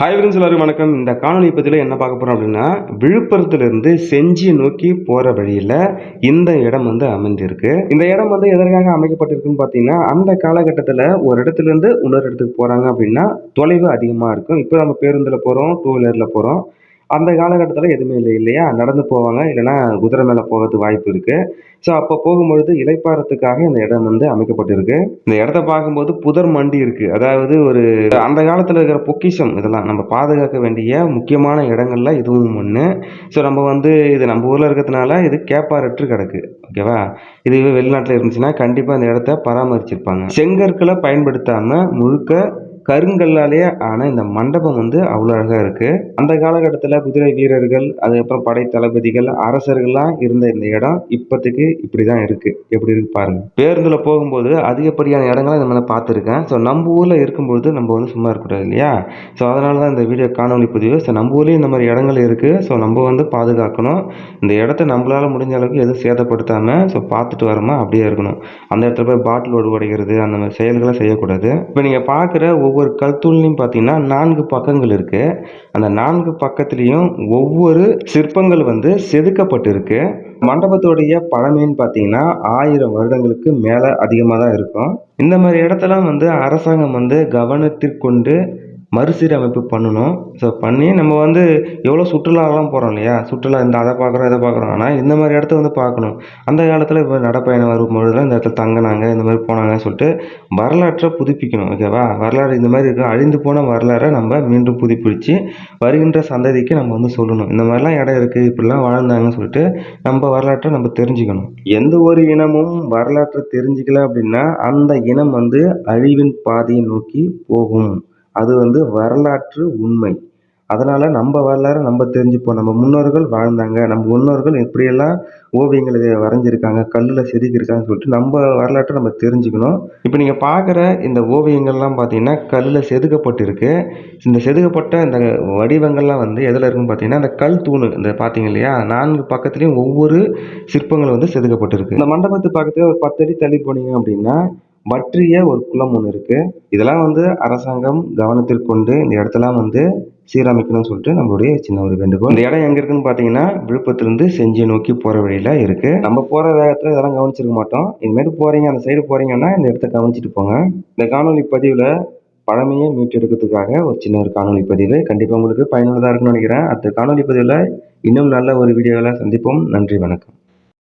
Hi friends எல்லாரும் வணக்கம். இந்த காணொலி பற்றியில் என்ன பார்க்க போகிறோம் அப்படின்னா விழுப்புரத்துலேருந்து செஞ்சி நோக்கி போகிற வழியில் இந்த இடம் வந்து அமைந்திருக்கு. இந்த இடம் வந்து எதற்காக அமைக்கப்பட்டிருக்குன்னு பார்த்தீங்கன்னா அந்த காலகட்டத்தில் ஒரு இடத்துலேருந்து இன்னொரு இடத்துக்கு போகிறாங்க அப்படின்னா தொலைவு அதிகமாக இருக்கும். இப்போ நம்ம பேருந்தில் போகிறோம் டூ வீலரில் போகிறோம் அந்த காலகட்டத்தில் எதுவுமே இல்லை இல்லையா? நடந்து போவாங்க இல்லைன்னா குதிரை மேலே போகிறதுக்கு வாய்ப்பு இருக்குது ஸோ அப்போ போகும்பொழுது இளைப்பாறத்துக்காக இந்த இடம் வந்து அமைக்கப்பட்டிருக்கு. இந்த இடத்த பார்க்கும்போது புதர் மண்டி இருக்குது அதாவது ஒரு அந்த காலத்தில் இருக்கிற பொக்கிஷம் இதெல்லாம் நம்ம பாதுகாக்க வேண்டிய முக்கியமான இடங்கள்ல இதுவும் ஒன்று ஸோ நம்ம வந்து இது நம்ம ஊரில் இருக்கிறதுனால இது கேப்பாரற்று கிடக்கு ஓகேவா இது வெளிநாட்டில் இருந்துச்சுன்னா கண்டிப்பாக இந்த இடத்த பராமரிச்சிருப்பாங்க. செங்கற்களை பயன்படுத்தாமல் முழுக்க கருங்கல்லாலேயே ஆன இந்த மண்டபம் வந்து அவ்வளோ அழகாக இருக்குது அந்த காலகட்டத்தில் குதிரை வீரர்கள் அதுக்கப்புறம் படை தளபதிகள் அரசர்கள்லாம் இருந்த இந்த இடம் இப்போதைக்கு இப்படி தான் இருக்குது எப்படி இருக்கு பாருங்க. பேருந்தில் போகும்போது அதிகப்படியான இடங்களை இந்த மாதிரி பார்த்துருக்கேன். ஸோ நம்ம ஊரில் இருக்கும்பொழுது நம்ம வந்து சும்மா இருக்கக்கூடாது இல்லையா? ஸோ அதனால தான் இந்த வீடியோ காணொலி பதிவு. ஸோ நம்ம ஊர்லேயும் இந்த மாதிரி இடங்கள் இருக்குது ஸோ நம்ம வந்து பாதுகாக்கணும். இந்த இடத்த நம்மளால் முடிஞ்ச அளவுக்கு எதுவும் சேதப்படுத்தாமல் ஸோ பார்த்துட்டு வரமா அப்படியே இருக்கணும். அந்த இடத்துல போய் பாட்டில் உடைக்கிறது அந்த மாதிரி செயல்களை செய்யக்கூடாது. இப்போ நீங்கள் பார்க்குற ஒவ்வொரு ஒவ்வொரு கல்தூண்லையும் பார்த்தீங்கன்னா நான்கு பக்கங்கள் இருக்குது அந்த நான்கு பக்கத்துலேயும் ஒவ்வொரு சிற்பங்கள் வந்து செதுக்கப்பட்டிருக்கு. மண்டபத்தோடைய பழமைன்னு பார்த்தீங்கன்னா ஆயிரம் வருடங்களுக்கு மேலே அதிகமாக தான் இருக்கும். இந்த மாதிரி இடத்தெல்லாம் வந்து அரசாங்கம் வந்து கவனத்திற்கொண்டு மறுசீரமைப்பு பண்ணணும். ஸோ பண்ணி நம்ம வந்து எவ்வளோ சுற்றுலாலாம் போகிறோம் இல்லையா? சுற்றுலா இந்த அதை பார்க்குறோம் இதை பார்க்குறோம். ஆனால் இந்த மாதிரி இடத்த வந்து பார்க்கணும். அந்த காலத்தில் இப்போ நடைப்பயணம் வரும்பொழுதுலாம் இந்த இடத்துல தங்கினாங்க இந்த மாதிரி போனாங்கன்னு சொல்லிட்டு வரலாற்றை புதுப்பிக்கணும் ஓகேவா வரலாறு இந்த மாதிரி இருக்கும் அழிந்து போன வரலாறை நம்ம மீண்டும் புதுப்பிச்சு வருகின்ற சந்ததிக்கு நம்ம வந்து சொல்லணும். இந்த மாதிரிலாம் இடம் இருக்குது இப்படிலாம் வாழ்ந்தாங்கன்னு சொல்லிட்டு நம்ம வரலாற்றை நம்ம தெரிஞ்சுக்கணும். எந்த ஒரு இனமும் வரலாற்றை தெரிஞ்சுக்கல அப்படின்னா அந்த இனம் வந்து அழிவின் பாதையை நோக்கி போகும். அது வந்து வரலாற்று உண்மை. அதனால் நம்ம வரலாறை நம்ம தெரிஞ்சுப்போம். நம்ம முன்னோர்கள் வாழ்ந்தாங்க. நம்ம முன்னோர்கள் இப்படியெல்லாம் ஓவியங்களை வரைஞ்சிருக்காங்க. கல்லில் செதுக்கியிருக்காங்கன்னு சொல்லிட்டு நம்ம வரலாற்றை நம்ம தெரிஞ்சுக்கணும். இப்போ நீங்கள் பார்க்குற இந்த ஓவியங்கள்லாம் பார்த்தீங்கன்னா கல்லில் செதுக்கப்பட்டிருக்கு. இந்த செதுக்கப்பட்ட இந்த வடிவங்கள்லாம் வந்து எதில் இருக்குன்னு பார்த்தீங்கன்னா அந்த கல் தூணு இந்த பார்த்தீங்க இல்லையா? நான்கு பக்கத்துலேயும் ஒவ்வொரு சிற்பங்கள் வந்து செதுக்கப்பட்டிருக்கு. இந்த மண்டபத்து பக்கத்தில் ஒரு பத்தடி தள்ளி போனீங்க அப்படின்னா வற்றிய ஒரு குளம் ஒன்று இருக்குது இதெல்லாம் வந்து அரசாங்கம் கவனத்திற்கொண்டு இந்த இடத்தெல்லாம் வந்து சீரமைக்கணும்னு சொல்லிட்டு நம்மளுடைய சின்ன ஒரு வேண்டுகோள். இந்த இடம் எங்கே இருக்குன்னு பார்த்தீங்கன்னா விழுப்புரத்துலேருந்து செஞ்சி நோக்கி போகிற வழியில் இருக்குது நம்ம போகிற வேகத்தில் இதெல்லாம் கவனிச்சிருக்க மாட்டோம். இனிமேட்டு போகிறீங்க அந்த சைடு போகிறீங்கன்னா இந்த இடத்த கவனிச்சிட்டு போங்க. இந்த காணொலி பதிவில் பழமையை மீட்டெடுக்கிறதுக்காக ஒரு சின்ன ஒரு காணொலி பதிவு. கண்டிப்பாக உங்களுக்கு பயனுள்ளதாக இருக்குன்னு நினைக்கிறேன். அடுத்த காணொலி பதிவில் இன்னும் நல்ல ஒரு வீடியோவில் சந்திப்போம். நன்றி வணக்கம்.